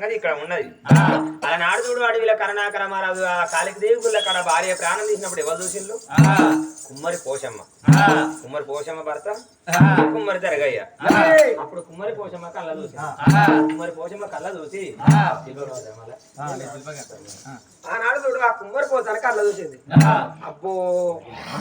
సంగతి ఇక్కడ ఉన్నది. అలనాడు చూడు అడవిల కరుణాకర మహారాజు ఆ కాలికి దేవి గుళ్ళ కాడ భార్య ప్రాణం తీసినప్పుడు ఎవరు చూసిండ్రు? కుమ్మరి పోషమ్మ. కుమ్మరి పోషమ్మ భర్త కుమ్మరి జరగయ్య అప్పుడు కుమ్మరి పోషమ్మ కళ్ళ చూసి కుమ్మరి పోషమ్మ కళ్ళ చూసి ఆనాడు చూడు ఆ కుమ్మరి పోతానికి అట్లా చూసింది. అబ్బో.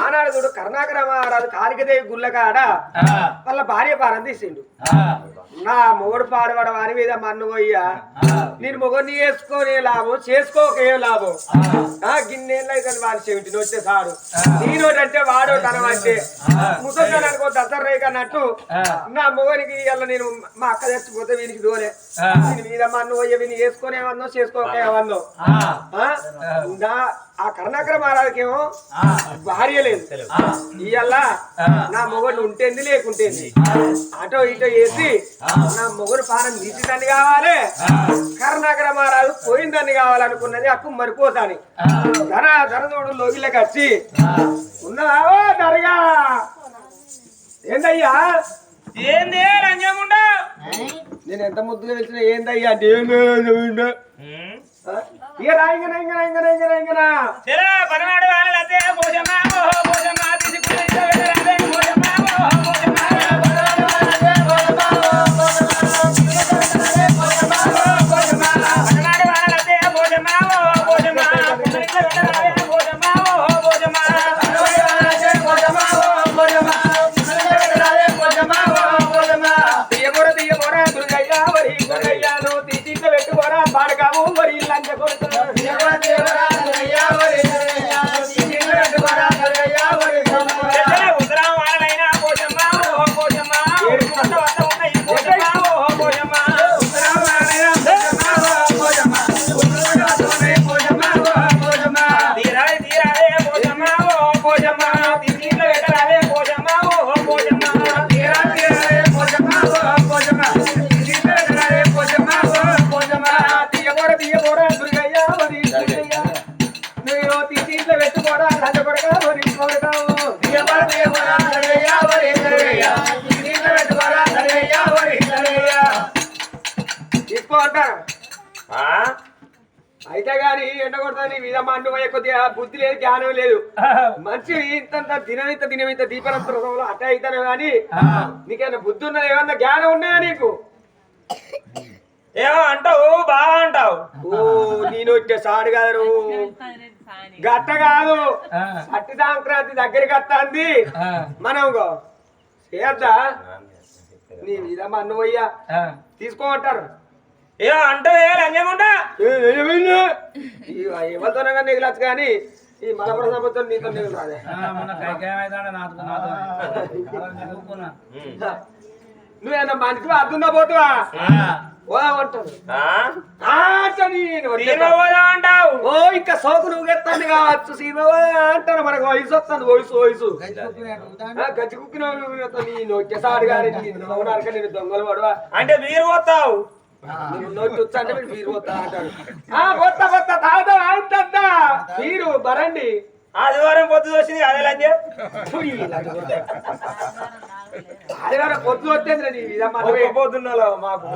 ఆనాడు చూడు కరుణాకర మహారాజు కాళికదేవి గుళ్ళకాడ వాళ్ళ భార్య పారం తీసిండు. నా మొగడు పాడబడ వారి మీద మన్ను పోయ్యా నేను మొగడిని వేసుకొని లాభం చేసుకోకే లాభం? ఆ గిన్నెళ్ళు అయితే వారి చెవిటిని వచ్చేసాడు నేనోటంటే వాడోటనం అంటే ముసలి అనుకో దసరా రేఖ అన్నట్టు నా మొగనికి ఇవాళ నేను మా అక్క తెచ్చిపోతే వీనికి దోలే వీని మీద మన్ను పోయ్య వీని వేసుకునేవన్నో చేసుకోకేవన్నో ఆ? నా ఆ కరుణాకర మహారాజుకేమో భార్య లేదు. ఇవాళ నా మొగడు ఉంటేంది లేకుంటేంది. అటో ఇటో వేసి నా మొగుడు పానం తీసిందని కావాలి. కరుణాకర మహారాజు పోయిందని కావాలనుకున్నది అక్కు మరిపోతాని ధర ధరదోడు లోగిలకి వచ్చి ఉన్నావో ధరగా ఏందయ్యా? ఏందే రంజముండా నేను ఎంత ముద్దుగా వెళ్తున్నా ఏందయ్యా? అంటే? ఇక రా, ఇంక రా, ఇంక రా, సరే వాళ్ళ అదే మంచి ఇంతంత దినం ఇంత దినం ఇంత దీపనంతరంలో అట్ట గాని నీకేమైనా బుద్ధి ఉన్నది ఏమన్నా జ్ఞానం ఉన్నాయా నీకు? ఏమో అంటావు బాగా అంటావు. ఓ నేను వచ్చే సాడు గారు. గట్ట కాదు. అట్టి సంక్రాంతి దగ్గరికి వస్తాంది. మనం చేద్దా? నీ మీద మన్ను పోయ్యా. తీసుకోమంటారు. ఏమో అంటావు ఏ రంజముండా ఎవరితోనే కానీ నిగలచ్చు కానీ ఈ నీతో రాదే. నువ్వేనా మనిషి అద్దున్నా పోతువా? అంటావు? ఓ ఇంకా సోకు నువ్వు ఎత్తాను కావచ్చు సీమ అంటాను. మనకు వయసు వస్తుంది వయసు వయసు. గచ్చి కుక్కిన నేను వచ్చేసాడు కానీ నేను అవునారక నేను దొంగలు పడవా? అంటే మీరు పోతావు? నువ్వు నోటి మీరు బీరు పోతా అంటాడు. ఆ పోతా పోతా తాగుతా ఆగుతా బీరు బరండి. ఆదివారం పొద్దు వచ్చింది అదే లంజ ఆదివారం పొద్దు వచ్చేది నీ మాకు.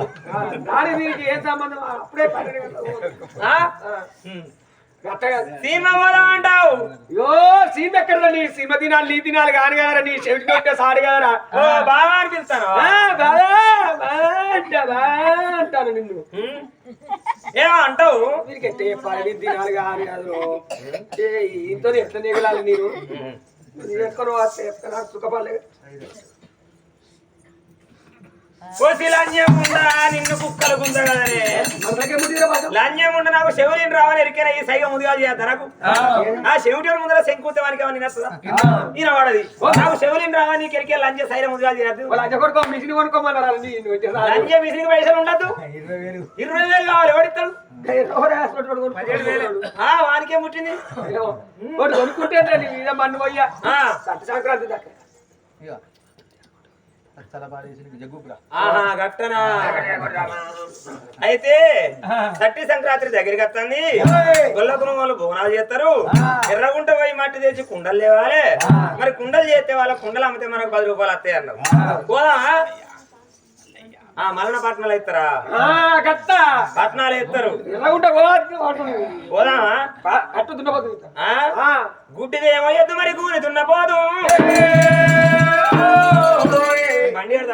దాని దీనికి ఏం సంబంధం? అప్పుడే పన్నెండు సీమ పోదాం అంటావు. యో సీమ ఎక్కడ నీ సీమ దినాలు నీ దినాలు కాని కదరా నీ చెవిటి కొట్టే సాడు కదరా బాగా అనిపిస్తాను బాగా, బాగా అంట, బాగా అంటాను నిన్ను. ఏమో అంటావు. వీరికి ఎట్టే పది దినాలు కాని కాదు ఇంతో ఎట్లా నిగలాలి నేను ఎక్కడో సుఖపడలేదు లంజముండా నిన్ను కుక్కలు పడ్డా. లంజముండ నాకు చెవులిని రావని ఎరికేనా ఈ సైగ ముదిగాలు చేద్దా నాకు ఆ. చెవిటి ముందర శంకుతానికి ఏమన్నా నచ్చదా? ఈయన వాడది. నాకు చెవులిని రావని నీకు ఎరికే లంజ సైర ముదిగాలు చేయద్దు. మిషన్ కొనుక్కోమన్నారా లంజ మిసినికి పైసలు ఉండద్దు. ఇరవై వేలు. కావాలి ఎవడిస్తాడు వానికే ముట్టింది. కొనుక్కుంటే మన్ను పోయ్యా? సంక్రాంతి గట్టనా అయితే సట్టి సంక్రాంతి దగ్గరికి వస్తుంది. గొల్లకున వాళ్ళు బోనాలు చేస్తారు. ఎర్రగుంట పోయి మట్టి తెచ్చి కుండలు లేవాలి మరి కుండలు చేస్తే వాళ్ళ కుండలు అమ్మితే మనకు పది రూపాయలు వస్తాయి అన్నారు. పోదా? ఆ మలన పట్నాలు గట్ట పట్నాలు పోదామా? ఆ? గుడ్డిదేమో ఎద్దు మరి కూని దున్నపోదు. బండి ఏడు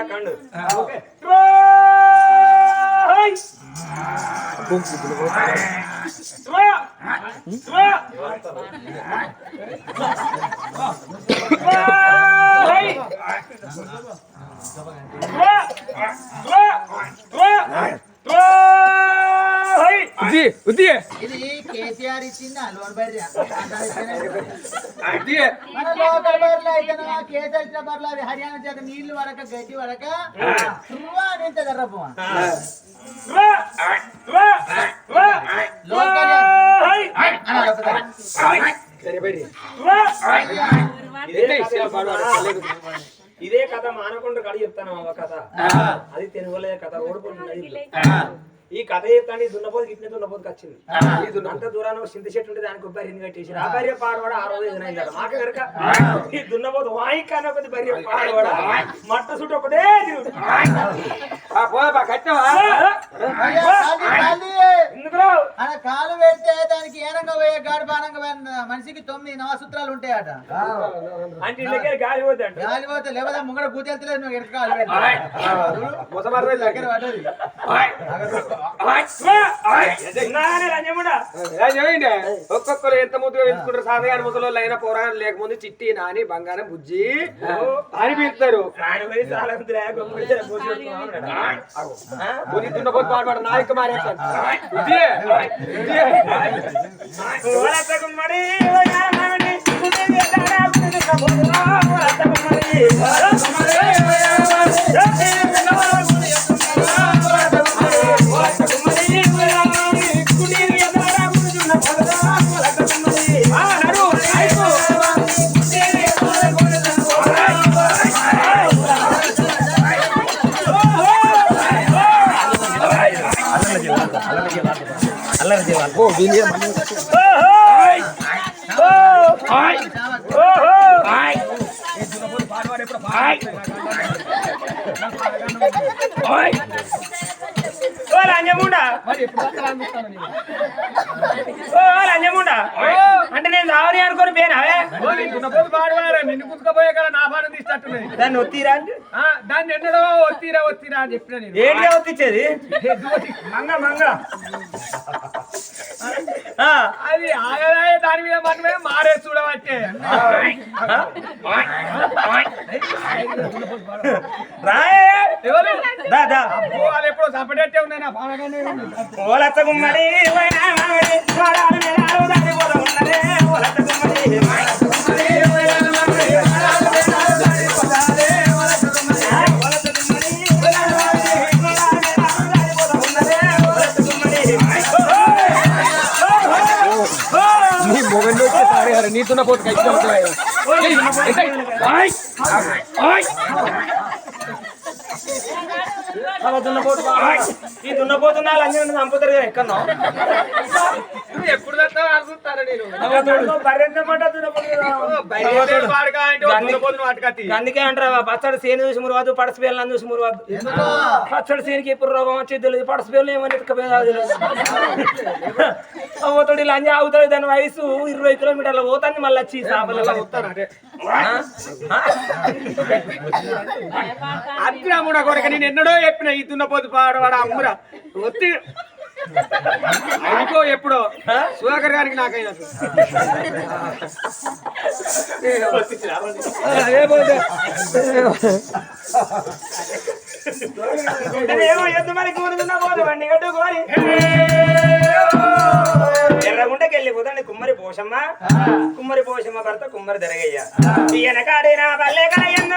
ఇది కేసీఆర్ ఇచ్చిందా లోన్ బర్రె. ఉద్ది మన లోకల్ బర్రెలు అయితే కేసీఆర్ ఇచ్చిన బర్రెలు అవి హర్యానా చేత నీళ్ళు వడక గడ్డి వడక రువా అని దర్రపు లోకల్ బయటి ఇదే కథ మానకుండా కడి చెప్తాను ఒక కథ. అది తెలుగులే కథ ఓడిపోతుంది. ఈ కథ చెప్తాను ఈ దున్నపోతు గిట్నే దున్నపోతుకి వచ్చింది. ఈ దున్న- అంత దూరాన్ని చింత చెట్టు ఉంటే దానికి ఒక బర్రెని కట్టేసి ఆ బర్రె పాడవాడ? ఆ రోజు మాకు కనుక ఈ దున్నపోతు వాయి కానీ ఒకటి బర్రె పాడవాడ? మట్ట చుట్టూ ఒకటే కట్టవా? కాలు పెడితే దానికి ఏనంగా పోయే గాడి బాణంగా పోయిన మనిషికి తొమ్మిది నవసూత్రాలు ఉంటాయట. అంటే ఇళ్ళకే గాలి గాలి పోతే లేకపోతే ముంగడ కూతెళ్తలేదు నువ్వు ఎడక కాలు దగ్గర పడ్డది. ఒక్కొక్కరు ఎంత ముద్దుగా పెంచుకుంటారు సాధగాని ముసలోళ్ళు అయినా పోరాడు లేకముందు చిట్టి నాని బంగారం బుజ్జి అని పిలుస్తారు ఆయన దున్నపోతు నాయకు మారేస్తాను ఓ రంజముండా ఓ రంజముండా అంటే నేను రావని అనుకుని పోయినావే నిన్ను కుదుకపోయే కదా నా బాణం తీసినట్టున్నది దాన్ని ఒత్తిరా దాన్ని ఎన్నడో ఒత్తిరా ఒత్తిరా అని చెప్పిన నేను ఏంటి ఒత్తిచ్చేది మంగ మంగ అది ఆగదాయ దాని మీద మనమే మారే చూడవచ్చే. వాళ్ళు ఎప్పుడో చంపడట్టే ఉన్నాయి నా. ఓలత గుమ్మడి ఓలత గుమ్మడి అలా దున్నపోతు ఈ దున్నపోతున్నా లంజన్ చంపుతారు కదా ఎక్కడో ఎప్పుడు అందుకే అంటారా పచ్చడి సేను చూసి మురవద్దు పడసపేలను చూసి మురవద్దు ఎందుకో? పచ్చడి సేనికి ఎప్పుడు రోగం వచ్చి తెలియదు పడసపేలు ఏమని పోతాడు ఇలా అంజా అవుతాడు దాని వయసు ఇరవై కిలోమీటర్ల పోతాన్ని మళ్ళీ వచ్చి సాపలలో అద్దురా మూడ కొరక నేను ఎన్నడో చెప్పిన ఈ దున్నపోతు పాడవాడ అమ్మురా ఒత్తి అనుకో ఎప్పుడో. సుధాకర్ గారికి నాకైనా ఏమో ఎద్దు మరి కూరుతున్నా పోదు బండి కట్టుకోని ఎర్రగుంటకి వెళ్ళిపోతాండి కుమ్మరి పోషమ్మ. కుమ్మరి పోషమ్మ భర్త కుమ్మరి దరగయ్య. ఈయన కాడిన పల్లె కలయన్న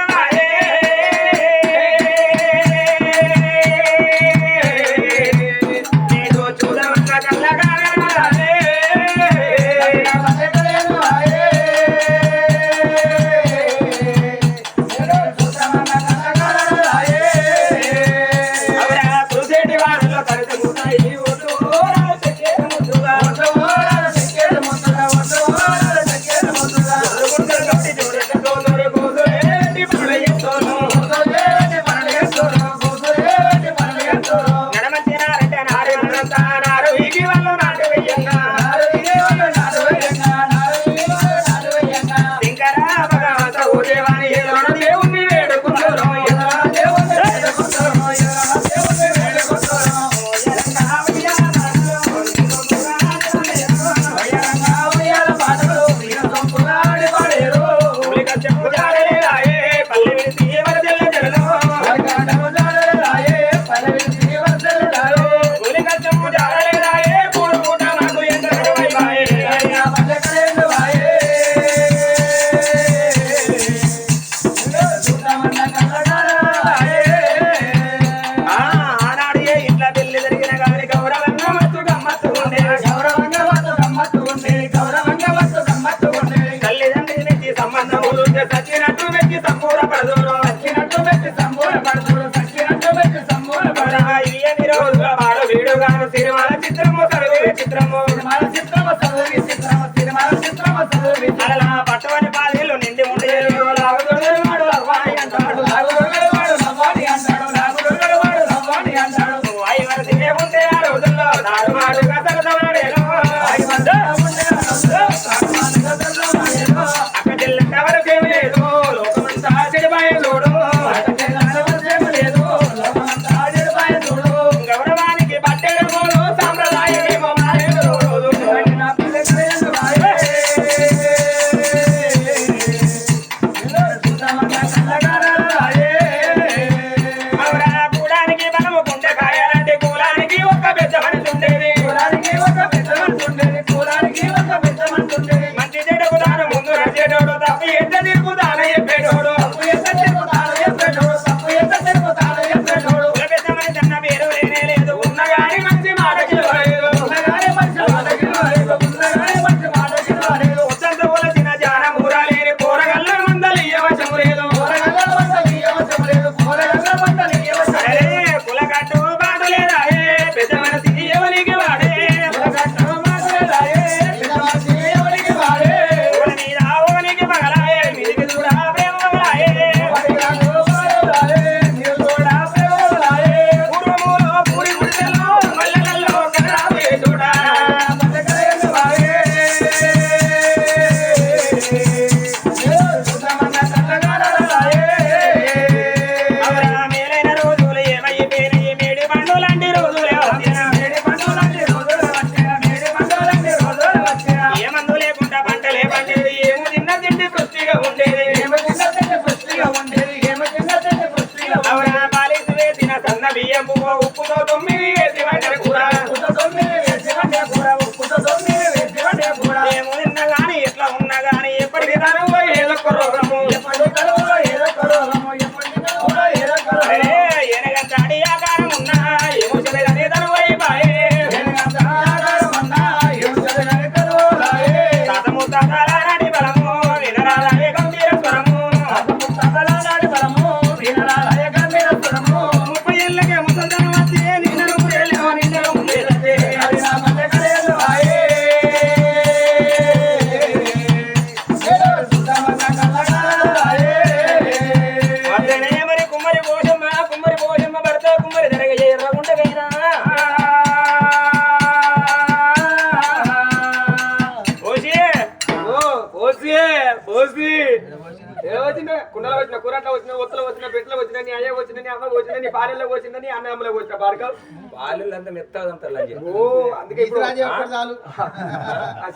ఏ వచ్చిన కుండలో వచ్చిన కూరట్లో వచ్చిన ఒత్తులో వచ్చిన పెట్లో వచ్చిన నీ అయ్య వచ్చిన నీ అమ్మ వచ్చిన నీ వచ్చిన నీ అన్న అమ్మలో వచ్చిన బాడకావు వాళ్ళు అంతా మెత్తదంతా ఓ అందుకే ఇప్పుడు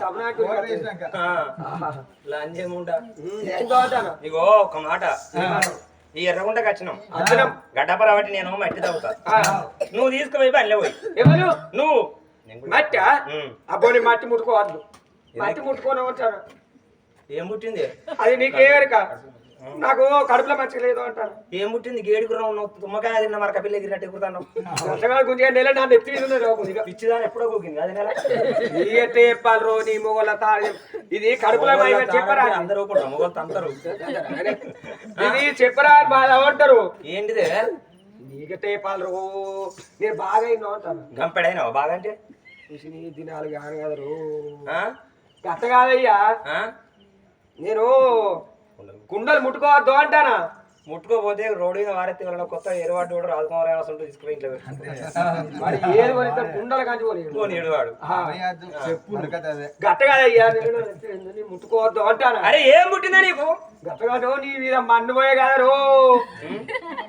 సభనాకు లంజేముండ ఇగో ఒక మాట. ఈ ఎర్రగుంటకి వచ్చినాం. వచ్చినాం. గడ్డపర బట్టి నేను మట్టి తవ్వుతా. నువ్వు తీసుకుపోయి పనిలే పోయి. ఎవరు? నువ్వు. మట్టి ఉమ్. అబ్బో నీ మట్టి ముట్టుకోవద్దు. మట్టి ముట్టుకోని ఉంటాను ఏం పుట్టింది అది నీకేరక నాకు కడుపులో మంచిగా లేదు అంటాను ఏం పుట్టింది? గేడుకురా ఉన్నావు. తుమ్మకాయ తిన్న మరక పిల్ల ఎగిరినట్టు ఎగురుతాను అంతగా గుంజిగా నెల నా నెత్తి మీద ఉన్నది. పిచ్చిదాని ఎప్పుడో కూకింది. అది నెల. నీ ఎట్టే చెప్పాలి రో నీ మొగల ఇది కడుపులో చెప్పరా? అందరూ ఊపుకుంటారు మొగలు తంతరు. ఇది చెప్పరా? బాధ అంటారు ఏంటిదే? నీకట్టే చెప్పాలి రో? నేను బాగా అయినా అంటాను గంపెడైనావా? బాగా అంటే? దినాలు కాను కదా రో. ఆ? గట్ట కాదయ్యా? నేను కుండలు ముట్టుకోవద్దు అంటానా? ముట్టుకోపోతే రోడ్డు మీద వారెత్తి వెళ్ళిన కొత్త ఎరువాడు కూడా రాజకుమార్ ఉంటుంది తీసుకుని ఇంట్లో. మరి కుండల ఏడువాడు. గట్ట కాదయ్యా నేను నీ ముట్టుకోవద్దు అంటాను? అరే ఏం పుట్టిందా నీకు? గట్ట కాదు నీ మీద మన్ను పోయే కదా రో.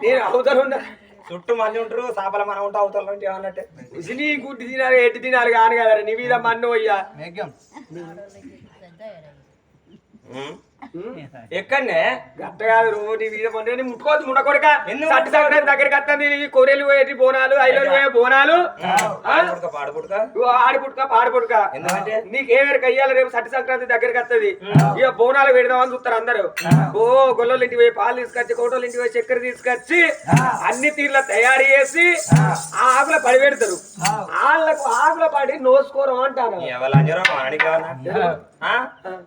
నేను అవుతాను చుట్టూ మంది ఉంటారు సాపల మనం ఉంటా అవుతారు అంటే ఏమన్నట్టే. నీ గుడ్డి తినాలి ఎట్టి తినాలి కాను కదా నీ మీద మన్ను పోయ్యా? ఎక్కడనే? గట్ట కాదు రో నీ మీద మన్ను నీ ముట్టుకోవద్దు ఎందుకు సట్టి సంక్రాంతి దగ్గరికి వస్తుంది కొరేలు పోయేటి బోనాలు ఐలోలు పోయే బోనాలు. ఆ? పాడుపుడక పాడుపుడక ఇగో ఆడి పుట్టుక పాడి పుట్టుక ఎందుకంటే? నీకేమేరకు అయ్యాలి రేపు సట్టి సంక్రాంతి దగ్గరికి వస్తుంది. ఇక బోనాలు పెడదామని చూస్తారు అందరూ. ఓ గొల్లల ఇంటికి పోయి పాలు తీసుకొచ్చి కోటోళ్ళ ఇంటికి పోయి చక్కెర తీసుకొచ్చి అన్ని తీర్ల తయారు చేసి ఆ. ఆకుల పడి పెడతారు వాళ్ళకు ఆకుల పడి నోసుకోరం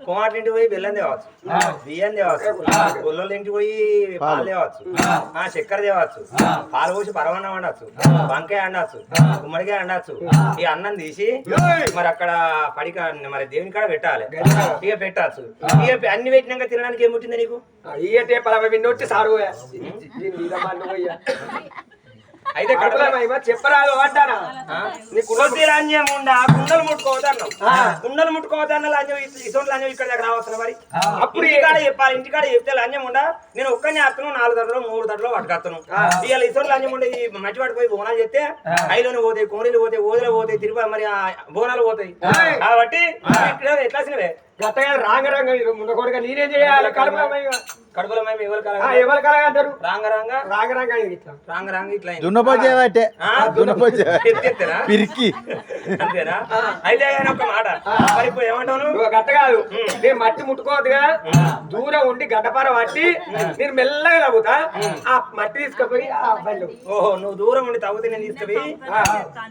కుమార్తె ఇంటికి పోయి బెల్లం తేవచ్చు. బియ్యం తేవచ్చు. గొల్లల ఇంటికి పోయి పాలు తేవచ్చు. ఆ. చక్కెర తేవచ్చు. పాలు పోసి పరవన్నం వండచ్చు. వంకాయ వండచ్చు. గుమ్మడికాయ వండచ్చు. ఈ అన్నం తీసి మరి అక్కడ పడిక మరి దేవుని కాడ పెట్టాలి. ఇక పెట్టచ్చు. ఇక అన్ని పెట్టినాక తినడానికి ఏం పుట్టింది నీకు? ఇయ్యటే పలవ విన్నొచ్చి సారు అయితే కడుపులో చెప్పరాదు ఉండా కుండలు ముట్టుకోవద్దన్నాం కుండలు ముట్టుకోవద్దన్న లంజం ఇటువంటి లంజం ఇక్కడ దగ్గర రావచ్చు మరి. అప్పుడు ఇంటికాడ చెప్పాలి ఇంటికాడ చెప్తే లంజం ఉండా? నేను ఒక్కనే అత్తను నాలుగు దడలో మూడు దడలో పట్టుకొస్తాను. ఇవాళ ఇటువంటి లంజం ఉండే ఈ మట్టి పడిపోయి బోనాలు చెప్తే ఐలోని పోతాయి కోరీలు పోతాయి ఓదలు పోతాయి తిరుపతి మరి ఆ బోనాలు పోతాయి. కాబట్టి ఇక్కడ ఎట్లా సినవే గట్టగా రాంగ రాంగ ముందకొడక నేనేం చేయాలి? ఎవరు కలగ? ఎవరు కలగా అంటారు? రాంగ రాంగ రాంగ రాంగ ఇట్లా రాంగ రాంగ ఇట్లా అయింది. దున్నపోచేవట్టే ఆ? దున్నపోచే ఎత్తెత్తేనా? పిరికి. అంతేనా? అయితే ఆయన ఒక మాట. మరి ఇప్పుడు ఏమంటావు నువ్వు? నువ్వు గట్ట కాదు. నేను మట్టి ముట్టుకోవద్దు కదా దూరం ఉండి గడ్డపార పట్టి నేను మెల్లగా తవ్వుతా ఆ మట్టి తీసుకుపోయి ఓహో నువ్వు దూరం ఉండి తవ్వుతే నేను తీసుకుపోయి